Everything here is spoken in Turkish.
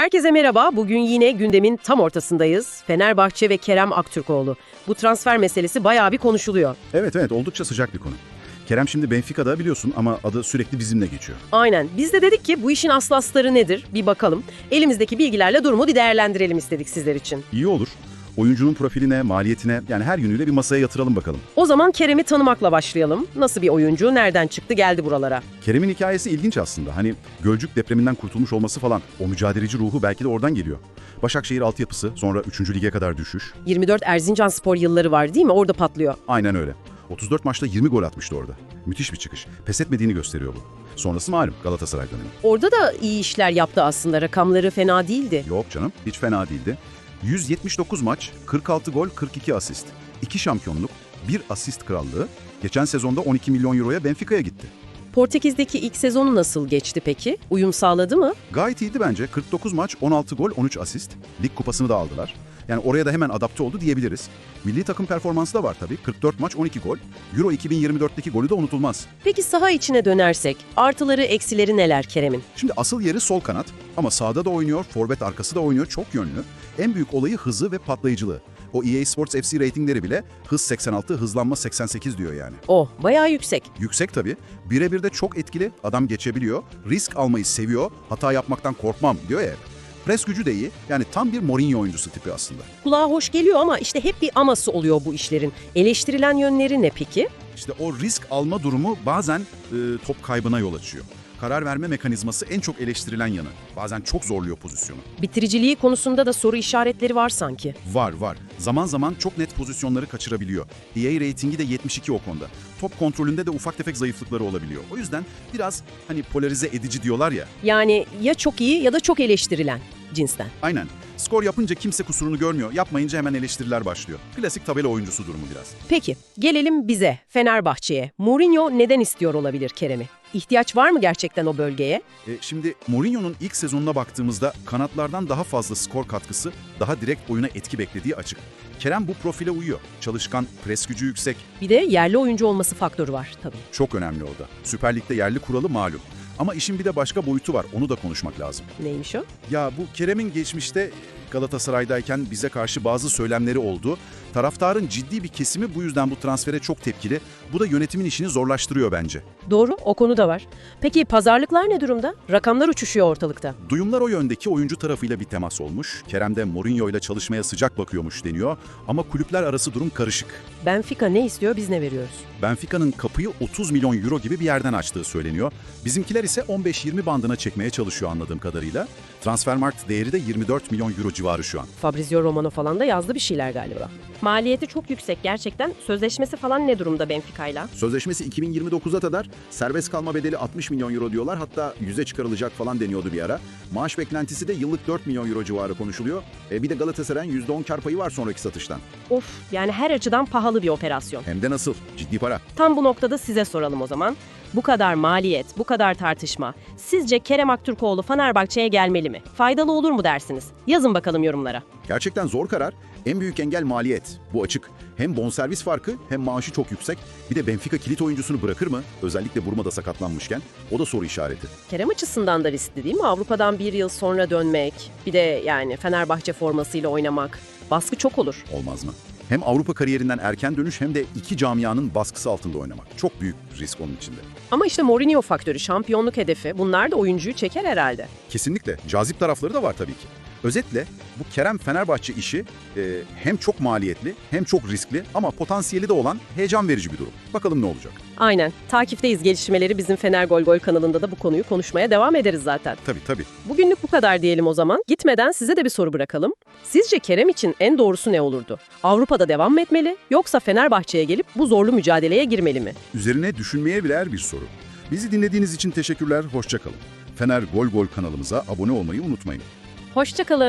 Herkese merhaba. Bugün yine gündemin tam ortasındayız. Fenerbahçe ve Kerem Aktürkoğlu. Bu transfer meselesi bayağı bir konuşuluyor. Evet evet oldukça sıcak bir konu. Kerem şimdi Benfica'da biliyorsun ama adı sürekli bizimle geçiyor. Aynen. Biz de dedik ki bu işin aslı astarı nedir? Bir bakalım. Elimizdeki bilgilerle durumu bir değerlendirelim istedik sizler için. İyi olur. Oyuncunun profiline, maliyetine yani her yönüyle bir masaya yatıralım bakalım. O zaman Kerem'i tanımakla başlayalım. Nasıl bir oyuncu, nereden çıktı, geldi buralara? Kerem'in hikayesi ilginç aslında. Hani Gölcük depreminden kurtulmuş olması falan. O mücadeleci ruhu belki de oradan geliyor. Başakşehir altyapısı, sonra 3. lige kadar düşüş. 24 Erzincan Spor yılları var değil mi? Orada patlıyor. Aynen öyle. 34 maçta 20 gol atmıştı orada. Müthiş bir çıkış. Pes etmediğini gösteriyor bu. Sonrası malum Galatasaray dönemi. Orada da iyi işler yaptı aslında. Rakamları fena değildi. Yok canım, hiç fena değildi. 179 maç, 46 gol, 42 asist. 2 şampiyonluk, 1 asist krallığı. Geçen sezonda 12 milyon euroya Benfica'ya gitti. Portekiz'deki ilk sezonu nasıl geçti peki? Uyum sağladı mı? Gayet iyiydi bence. 49 maç, 16 gol, 13 asist. Lig kupasını da aldılar. Yani oraya da hemen adapte oldu diyebiliriz. Milli takım performansı da var tabii. 44 maç, 12 gol. Euro 2024'teki golü de unutulmaz. Peki saha içine dönersek artıları eksileri neler Kerem'in? Şimdi asıl yeri sol kanat ama sağda da oynuyor, forvet arkası da oynuyor, çok yönlü. En büyük olayı hızı ve patlayıcılığı. O EA Sports FC ratingleri bile hız 86, hızlanma 88 diyor yani. Oh bayağı yüksek. Yüksek tabii. Birebir de çok etkili. Adam geçebiliyor. Risk almayı seviyor. Hata yapmaktan korkmam diyor ya. Pres gücü de iyi. Yani tam bir Mourinho oyuncusu tipi aslında. Kulağa hoş geliyor ama işte hep bir aması oluyor bu işlerin. Eleştirilen yönleri ne peki? İşte o risk alma durumu bazen e, top kaybına yol açıyor. Karar verme mekanizması en çok eleştirilen yanı. Bazen çok zorluyor pozisyonu. Bitiriciliği konusunda da soru işaretleri var sanki. Var var. Zaman zaman çok net pozisyonları kaçırabiliyor. EA reytingi de 72 o konuda. Top kontrolünde de ufak tefek zayıflıkları olabiliyor. O yüzden biraz hani polarize edici diyorlar ya. Yani ya çok iyi ya da çok eleştirilen cinsten. Aynen. Skor yapınca kimse kusurunu görmüyor. Yapmayınca hemen eleştiriler başlıyor. Klasik tabela oyuncusu durumu biraz. Peki gelelim bize, Fenerbahçe'ye. Mourinho neden istiyor olabilir Kerem'i? İhtiyaç var mı gerçekten o bölgeye? E, şimdi Mourinho'nun ilk sezonuna baktığımızda kanatlardan daha fazla skor katkısı, daha direkt oyuna etki beklediği açık. Kerem bu profile uyuyor. Çalışkan, pres gücü yüksek. Bir de yerli oyuncu olması faktörü var tabii. Çok önemli o da. Süper Lig'de yerli kuralı malum. Ama işin bir de başka boyutu var. Onu da konuşmak lazım. Neymiş o? Ya bu Kerem'in geçmişte Galatasaray'dayken bize karşı bazı söylemleri oldu. Taraftarın ciddi bir kesimi bu yüzden bu transfere çok tepkili. Bu da yönetimin işini zorlaştırıyor bence. Doğru, o konu da var. Peki pazarlıklar ne durumda? Rakamlar uçuşuyor ortalıkta. Duyumlar o yöndeki oyuncu tarafıyla bir temas olmuş. Kerem de Mourinho ile çalışmaya sıcak bakıyormuş deniyor. Ama kulüpler arası durum karışık. Benfica ne istiyor, biz ne veriyoruz? Benfica'nın kapıyı 30 milyon euro gibi bir yerden açtığı söyleniyor. Bizimkiler ise 15-20 bandına çekmeye çalışıyor anladığım kadarıyla. Transfermarkt değeri de 24 milyon euro civarı şu an. Fabrizio Romano falan da yazdı bir şeyler galiba. Maliyeti çok yüksek gerçekten. Sözleşmesi falan ne durumda Benfica'yla? Sözleşmesi 2029'a kadar serbest kalma bedeli 60 milyon euro diyorlar. Hatta 100'e çıkarılacak falan deniyordu bir ara. Maaş beklentisi de yıllık 4 milyon euro civarı konuşuluyor. E bir de Galatasaray'ın %10 kar payı var sonraki satıştan. Of yani her açıdan pahalı bir operasyon. Hem de nasıl? Ciddi para. Tam bu noktada size soralım o zaman. Bu kadar maliyet, bu kadar tartışma. Sizce Kerem Aktürkoğlu Fenerbahçe'ye gelmeli mi? Faydalı olur mu dersiniz? Yazın bakalım yorumlara. Gerçekten zor karar. En büyük engel maliyet. Bu açık. Hem bonservis farkı hem maaşı çok yüksek. Bir de Benfica kilit oyuncusunu bırakır mı? Özellikle Burma'da sakatlanmışken. O da soru işareti. Kerem açısından da riskli değil mi? Avrupa'dan bir yıl sonra dönmek, bir de yani Fenerbahçe formasıyla oynamak. Baskı çok olur. Olmaz mı? Hem Avrupa kariyerinden erken dönüş hem de iki camianın baskısı altında oynamak. Çok büyük risk onun içinde. Ama işte Mourinho faktörü, şampiyonluk hedefi bunlar da oyuncuyu çeker herhalde. Kesinlikle. Cazip tarafları da var tabii ki. Özetle bu Kerem Fenerbahçe işi e, hem çok maliyetli hem çok riskli ama potansiyeli de olan heyecan verici bir durum. Bakalım ne olacak? Aynen. Takipteyiz gelişmeleri. Bizim Fener Gol Gol kanalında da bu konuyu konuşmaya devam ederiz zaten. Tabii tabii. Bugünlük bu kadar diyelim o zaman. Gitmeden size de bir soru bırakalım. Sizce Kerem için en doğrusu ne olurdu? Avrupa'da devam mı etmeli yoksa Fenerbahçe'ye gelip bu zorlu mücadeleye girmeli mi? Üzerine düşünmeye birer bir soru. Bizi dinlediğiniz için teşekkürler, hoşçakalın. Fener Gol Gol kanalımıza abone olmayı unutmayın. Hoşçakalın.